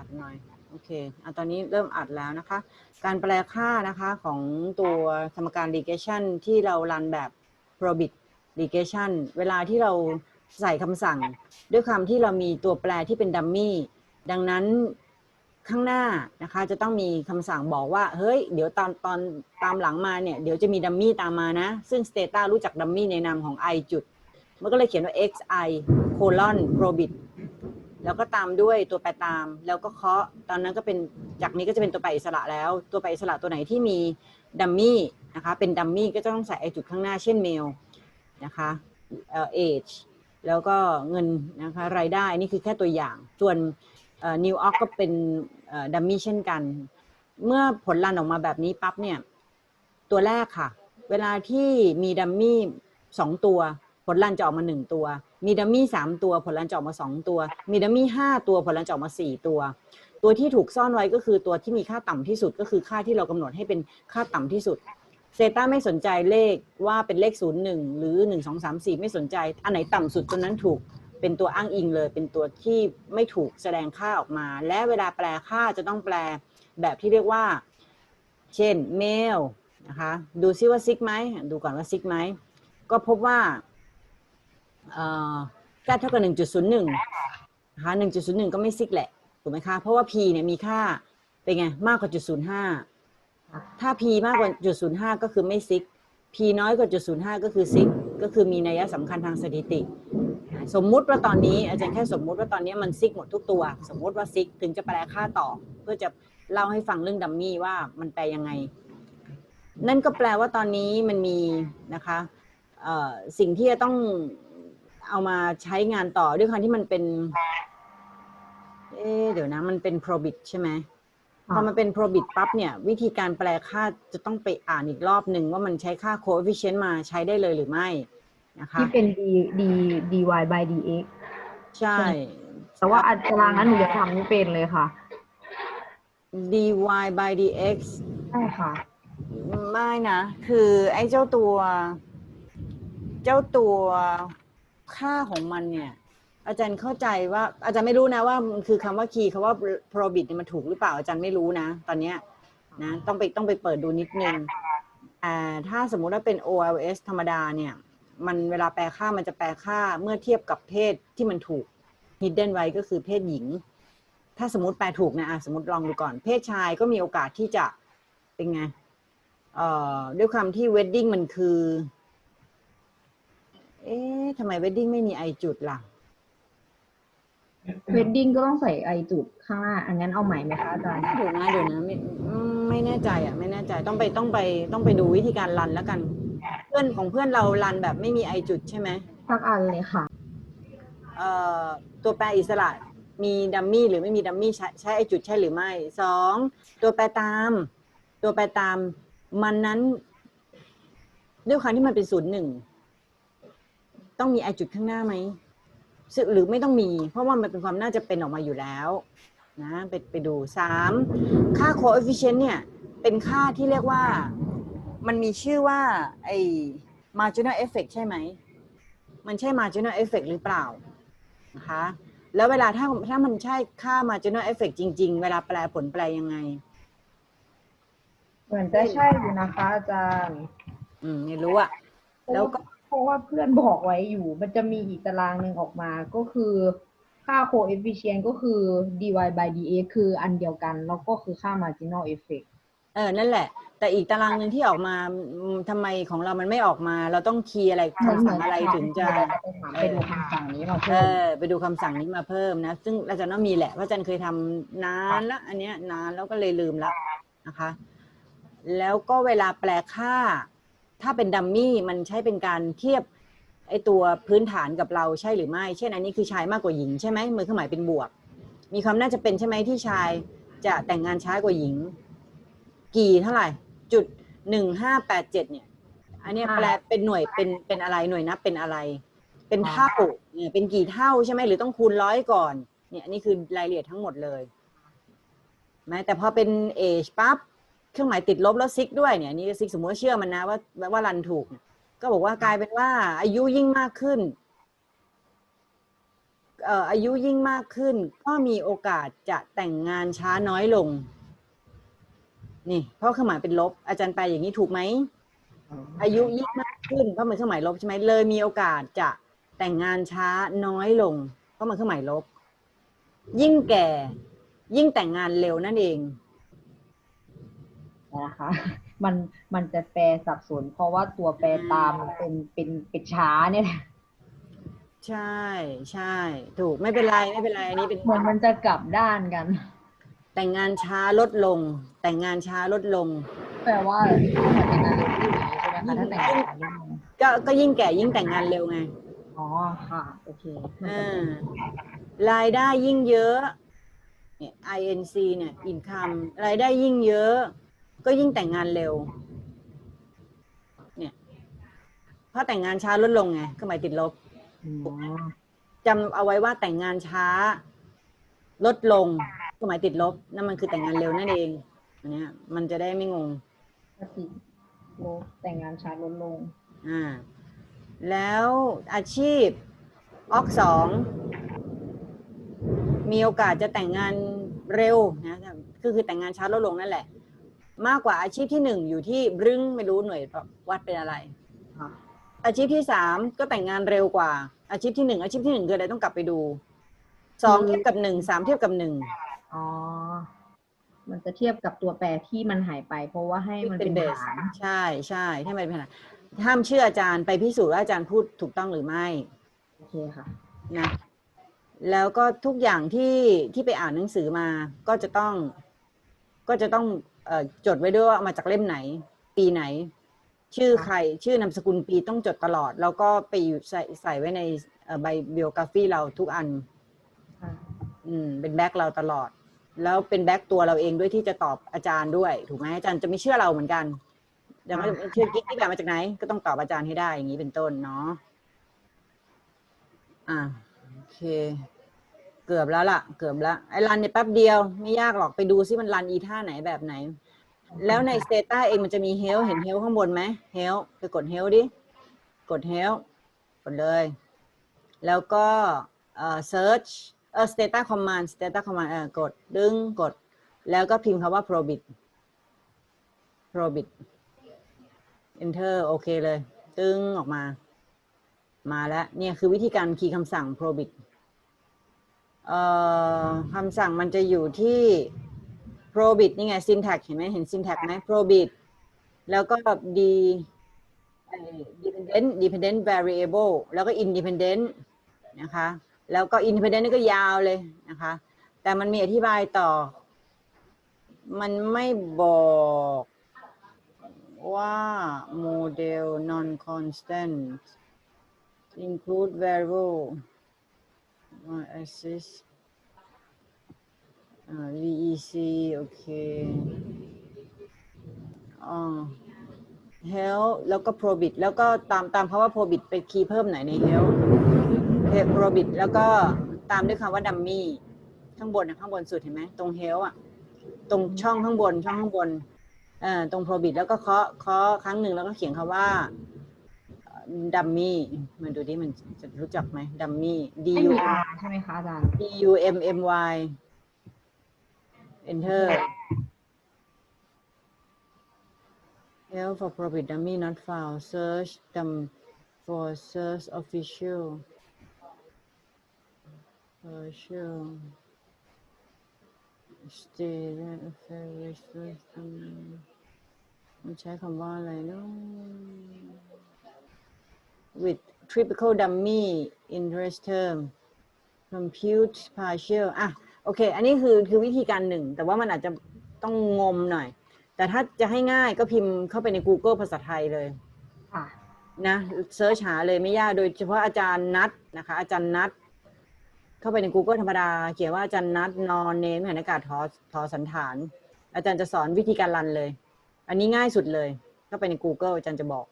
อัดหน่อย โอเคอะตอนนี้เริ่มอัดแล้วนะคะ การแปลค่านะคะของตัวสมการ regression ที่เรารันแบบ probit regression เวลาที่เราใส่คำสั่ง ด้วยความที่เรามีตัวแปรที่เป็นดัมมี่ ดังนั้นข้างหน้านะคะจะต้องมีคำสั่งบอกว่า เฮ้ย เดี๋ยวตอนตอนตามหลังมาเนี่ย เดี๋ยวจะมีดัมมี่ตามมานะ ซึ่ง Stata รู้จักดัมมี่ในนามของ i จุด มันก็เลยเขียนว่า xi colon probit แล้วก็ตามด้วยตัวแปรตาม แล้วก็เคาะ ตอนนั้นก็เป็นจากนี้ก็จะเป็นตัวแปรอิสระแล้ว ตัวแปรอิสระตัวไหนที่มีดัมมี่นะคะ เป็นดัมมี่ก็จะต้องใส่ไอจุดข้างหน้า เช่นเมลนะคะเอ่อ age แล้วก็เงินนะคะรายได้นี่คือแค่ตัวอย่าง ส่วนเอ่อ new oc ก็เป็นดัมมี่เช่นกัน เมื่อผลลันออกมาแบบนี้ปั๊บเนี่ย ตัวแรกค่ะ เวลาที่มีดัมมี่สองตัว ผลลันจะออกมาหนึ่งตัว มีดัมมี่สามตัวผลลันจะออกมาสองตัว มีดัมมี่ห้าตัวผลลันจะออกมาสี่ตัว ตัวที่ถูกซ่อนไว้ก็คือตัวที่มีค่าต่ำที่สุดก็คือค่าที่เรากำหนดให้เป็นค่าต่ำที่สุดเซต้าไม่สนใจเลขว่าเป็นเลขศูนย์หนึ่งหรือหนึ่งสองสามสี่ไม่สนใจ อันไหนต่ำสุดตัวนั้นถูกเป็นตัวอ้างอิงเลย เป็นตัวที่ไม่ถูกแสดงค่าออกมา และเวลาแปลค่าจะต้องแปลแบบที่เรียกว่า เช่น male นะคะ ดูซิว่าซิกไหมดูก่อนว่าซิกไหมก็พบว่า เอ่อใกล้เท่ากับ1.01นะคะ1.01ก็ไม่ซิกแหละถูกไหมคะเพราะว่า p เนี่ยมีค่าเป็นไงมากกว่าจุด05ถ้า p มากกว่าจุด05ก็คือไม่ซิก p น้อยกว่าจุด05ก็คือซิกก็คือมีนัยสำคัญทางสถิติ สมมุติว่าตอนนี้อาจารย์แค่สมมุติว่าตอนนี้มันซิกหมดทุกตัว สมมุติว่าซิกถึงจะแปลค่าต่อ เพื่อจะเล่าให้ฟังเรื่องดัมมี่ว่ามันแปลยังไง นั่นก็แปลว่าตอนนี้มันมีนะคะสิ่งที่จะต้อง เอามาใช้งานต่อด้วยความที่มันเป็น เอ๊ะเดี๋ยวนะ มันเป็น probit ใช่ไหมพอมันเป็น probit ปั๊บเนี่ย วิธีการแปลค่าจะต้องไปอ่านอีกรอบหนึ่งว่ามันใช้ค่า coefficient มาใช้ได้เลยหรือไม่นะคะที่เป็น d d dy by dx ใช่ แต่ว่าอัตารางนั้นหนูจะทำไม่เป็นเลยค่ะ dy by dx ใช่ค่ะ ไม่นะ คือไอ้เจ้าตัว เจ้าตัว ค่าของมันเนี่ย อาจารย์เข้าใจว่า อาจารย์ไม่รู้นะว่ามันคือคำว่าคีย์คำว่า probit เนี่ยมันถูกหรือเปล่าอาจารย์ไม่รู้นะ ตอนเนี้ยนะต้องไปต้องไปเปิดดูนิดนึงอ่าถ้าสมมุติว่าเป็น OLS ธรรมดาเนี่ย มันเวลาแปลค่ามันจะแปลค่าเมื่อเทียบกับเพศที่มันถูก hidden ไว้ก็คือเพศหญิง ถ้าสมมติแปลถูกนะอะสมมติลองดูก่อน เพศชายก็มีโอกาสที่จะเป็นไงเอ่อด้วยความที่ wedding มันคือ เอ๊ะทำไม wedding ไม่มีไอจุดล่ะ wedding ก็ต้องใส่ไอจุดข้างหน้า อันนั้นเอาใหม่ไหมคะอาจารย์เดี๋ยวนะเดี๋ยวนะไม่อืมไม่แน่ใจอะ ไม่แน่ใจต้องไปต้องไปต้องไปดูวิธีการรันแล้วกัน เพื่อนของเพื่อนเรารันแบบไม่มีไอจุดใช่ไหมสักอันเลยค่ะ เอ่อตัวแปรอิสระมีดัมมี่หรือไม่มีดัมมี่ใช้ใช้ไอจุดใช่หรือไม่สองตัวแปรตาม ตัวแปรตาม มันนั้น ด้วยความที่มันเป็นศูนย์หนึ่ง ต้องมีไอจุดข้างหน้าไหมซึ่งหรือไม่ต้องมี เพราะว่ามันเป็นความน่าจะเป็นออกมาอยู่แล้วนะไปไปดูสามค่า coefficient เนี่ย เป็นค่าที่เรียกว่ามันมีชื่อว่าไอ้ marginal effect ใช่ไหม มันใช่ marginal effect หรือเปล่านะคะแล้วเวลาถ้าถ้ามันใช่ค่า marginal effect จริง ๆ เวลาแปลผลแปลยังไง เหมือนจะใช่อยู่นะคะอาจารย์ อืมไม่รู้อะแล้วก็ เพราะว่าเพื่อนบอกไว้อยู่ มันจะมีอีกตารางหนึ่งออกมาก็คือค่า coefficient ก็คือ dy by dx คืออันเดียวกัน แล้วก็คือค่า marginal effect เออ นั่นแหละ แต่อีกตารางหนึ่งที่ออกมาอืมทำไมของเรามันไม่ออกมา เราต้องคีย์อะไรคำสั่งอะไรถึงจะไปถามไปดูคำสั่งนี้มาเอเพิ่มอไปดูคำสั่งนี้มาเพิ่มนะ ซึ่งอาจารย์ว่ามีแหละเพราะอาจารย์เคยทำนานละ อันเนี้ยนานแล้วก็เลยลืมละนะคะ แล้วก็เวลาแปลค่า ถ้าเป็นดัมมี่มันใช้เป็นการเทียบไอตัวพื้นฐานกับเราใช่หรือไม่ เช่นอันนี้คือชายมากกว่าหญิงใช่ไหมมือเครื่องหมายเป็นบวก มีความน่าจะเป็นใช่ไหมที่ชายจะแต่งงานช้ากว่าหญิง กี่เท่าไหร่ จุดหนึ่งห้าแปดเจ็ดเนี่ย อันนี้แปลเป็นหน่วยเป็นเป็นอะไรหน่วยนับเป็นอะไร เป็นเท่าเนี่ยเป็นกี่เท่าใช่ไหมหรือต้องคูณร้อยก่อน เนี่ยนนี่คือรายละเอียดทั้งหมดเลยไหมแต่พอเป็นเอชปั๊บ เครื่องหมายติดลบแล้วซิกด้วยเนี่ยนี่ซิกสมมติว่าเชื่อมันนะว่าว่ารันถูก ก็บอกว่ากลายเป็นว่า อายุยิ่งมากขึ้นเอ่ออายุยิ่งมากขึ้น ก็มีโอกาสจะแต่งงานช้าน้อยลง นี่ เพราะเครื่องหมายเป็นลบ อาจารย์แปลอย่างนี้ถูกไหมอายุยิ่งมากขึ้นเพราะมันเครื่องหมายลบใช่ไหมเลย มีโอกาสจะแต่งงานช้าน้อยลง เพราะมันเครื่องหมายลบ ยิ่งแก่ ยิ่งแต่งงานเร็วนั่นเอง นะคะมันมันจะแปลสับสน เพราะว่าตัวแปลตามเป็นเป็นเป็นช้าเนี่ยแหละใช่ใช่ถูกไม่เป็นไรไม่เป็นไรอันนี้เป็นเหมือนมันจะกลับด้านกัน แต่งงานช้าลดลง แต่งงานช้าลดลงแปลว่าเหมือนเป็นอะไรที่อย่างนี้ใช่ไหมคะถ้าแต่งงานช้าลงก็ก็ยิ่งแก่ยิ่งแต่งงานเร็วไงอ๋อค่ะโอเคมันจะอ่าเป็นรายได้ยิ่งเยอะเนี่ย INC เนี่ย income รายได้ยิ่งเยอะ ก็ยิ่งแต่งงานเร็ว เนี่ยเพราะแต่งงานช้าลดลงไงก็หมายติดลบอ๋อจำเอาไว้ว่าแต่งงานช้า ลดลงก็หมายติดลบนั่นมันคือแต่งงานเร็วนั่นเองอันเนี้ยมันจะได้ไม่งงปฏิลบแต่งงานช้าลดลง อ่า แล้วอาชีพออกสองมีโอกาสจะแต่งงานเร็วนะก็คือแต่งงานช้าลดลงนั่นแหละ มากกว่าอาชีพที่หนึ่งอยู่ที่รึงไม่รู้หน่วยวัดเป็นอะไรค่ะอาชีพที่สามก็แต่งงานเร็วกว่า อาชีพที่หนึ่งอาชีพที่หนึ่งคืออะไรต้องกลับไปดูสองเทียบกับหนึ่งสามเทียบกับหนึ่งอ๋อ มันจะเทียบกับตัวแปรที่มันหายไป เพราะว่าให้มันเป็นเบสฐานใช่ใช่ให้มันเป็นฐานห้ามเชื่ออาจารย์ไปพิสูจน์ว่าอาจารย์พูดถูกต้องหรือไม่โอเคค่ะนะแล้วก็ทุกอย่างที่ที่ไปอ่านหนังสือมาก็จะต้องก็จะต้องเออจดไว้ด้วยว่าเอามาจากเล่มไหน ปีไหน ชื่อใคร ชื่อนามสกุลปีต้องจดตลอด แล้วก็ไปอยู่ใส่ใส่ไว้ในเอ่อใบบิโอกราฟีเราทุกอันค่ะอืม เป็นแบ็กเราตลอด แล้วเป็นแบ็กตัวเราเองด้วยที่จะตอบอาจารย์ด้วย ถูกไหมอาจารย์จะไม่เชื่อเราเหมือนกันอย่างว่าเชื่อกิ๊กที่แบบมาจากไหน ก็ต้องตอบอาจารย์ให้ได้อย่างนี้เป็นต้นเนาะอ่าโอเค เกือบแล้วล่ะ เกือบแล้วไอ้รันเนี่ยแป๊บเดียว ไม่ยากหรอกไปดูซิมันรันอีท่าไหนแบบไหน แล้วในสเตตัสเองมันจะมีเฮลเห็นเฮลข้างบนไหมเฮลไปกดเฮลดิ กดเฮลกดเลย แล้วก็เอ่อ search เออ status command status command เออกดดึงกด แล้วก็พิมพ์คำว่า probit probit enter โอเคเลย ตึงออกมา มาแล้ว เนี่ยคือวิธีการคีย์คำสั่ง probit เอ่อคำสั่งมันจะอยู่ที่ probit นี่ไง syntax เห็นไหมเห็น syntax ไหม probit แล้วก็ d เอ่อ dependent dependent variable แล้วก็ independent นะคะ แล้วก็ independent นี่ก็ยาวเลยนะคะ แต่มันมีอธิบายต่อ มันไม่บอกว่า model non constant include variable y axis อ่า VEC โอเคอ๋อ health แล้วก็ probit แล้วก็ตามตามคำว่า probit ไปคีย์เพิ่มไหนใน health เพจ probit แล้วก็ตามด้วยคำว่า dummy ข้างบนนะข้างบนสุดเห็นไหมตรง health อะ ตรงช่องข้างบนช่องข้างบนเอ่อตรง probit แล้วก็เคาะเคาะครั้งหนึ่งแล้วก็เขียนคำว่า dummy มันดูดิมันจะรู้จักไหม dummy D ไม่ U มี R ใช่ไหมคะอาจารย์ D U M M Y enter help for profit dummy not found search them for search official official state affairs system มันใช้คำว่าอะไรเนาะ with typical dummy interest term compute partial อะโอเค อันนี้คือคือวิธีการหนึ่ง แต่ว่ามันอาจจะต้องงมหน่อย แต่ถ้าจะให้ง่ายก็พิมพ์เข้าไปใน Google ภาษาไทยเลยค่ะนะเซิร์ชหาเลยไม่ยาก โดยเฉพาะอาจารย์นัดนะคะ อาจารย์นัด เข้าไปใน Google ธรรมดา เขียนว่าอาจารย์นัดนอนเนมหันอากาศทอทอสันฐาน อาจารย์จะสอนวิธีการรันเลย อันนี้ง่ายสุดเลย เข้าไปใน Google อาจารย์จะบอก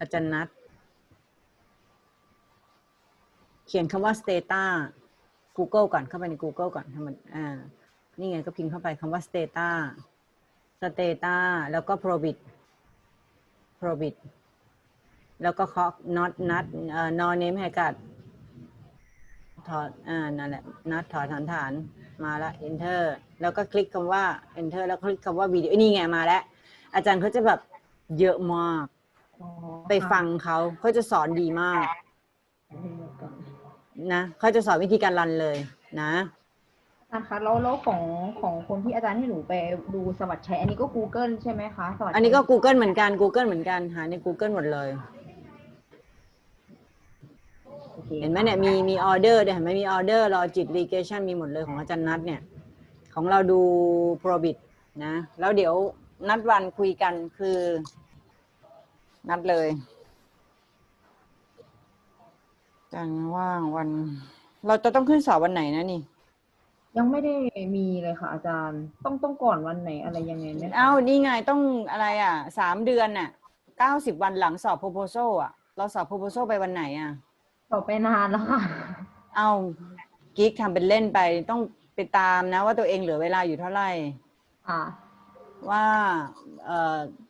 อาจารย์นัดเขียนคำว่า stata Google ก่อนเข้าไปใน Google ก่อนทำมันอ่านี่ไงก็พิมพ์เข้าไปคำว่า stata stata แล้วก็ probit probit แล้วก็เคาะ not not เอ่อ no name ให้กัดถอดอ่านั่นแหละนัดถอดฐานฐานมาล้ว enter แล้วก็คลิกคำว่า enter แล้วคลิกคำว่าวิดีโอนี่ไงมาแล้ว อาจารย์เขาจะแบบเยอะมาก ไปฟังเขาเขาจะสอนดีมากค่ะนะเขาจะสอนวิธีการรันเลยนะอาจารย์คะแล้วแล้วของของคนที่อาจารย์ให้หนูไปดูสวัสดิ์ชัยอันนี้ก็ Google ใช่ไหมคะสวัสดิ์ชัยอันนี้ก็ Google เหมือนกัน Google เหมือนกันหาใน Google หมดเลยโอคเห็นไหมเนี่ยมีมีออเดอร์เนี่ยเห็นไหมมีออเดอร์รอจิตรีเกชันมีหมดเลยของอาจารย์นัทเนี่ย ของเราดู Probit นะ แล้วเดี๋ยวนัดวันคุยกันคือ นัดเลย จันทร์ว่างวัน เราจะต้องขึ้นสอบวันไหนนะนี่ ยังไม่ได้มีเลยค่ะ อาจารย์ ต้องต้องก่อนวันไหนอะไรยังไงไหมคะเอ้านี่ไงต้องอะไรอะสามเดือนน่ะเก้าสิบวันหลังสอบ proposal อะ เราสอบ proposal ไปวันไหนอะต่อไปนานแล้วค่ะ เอากิ๊กทำเป็นเล่นไปต้องไปตามนะ ว่าตัวเองเหลือเวลาอยู่เท่าไหร่อ่าว่าเอ่อต้องยัง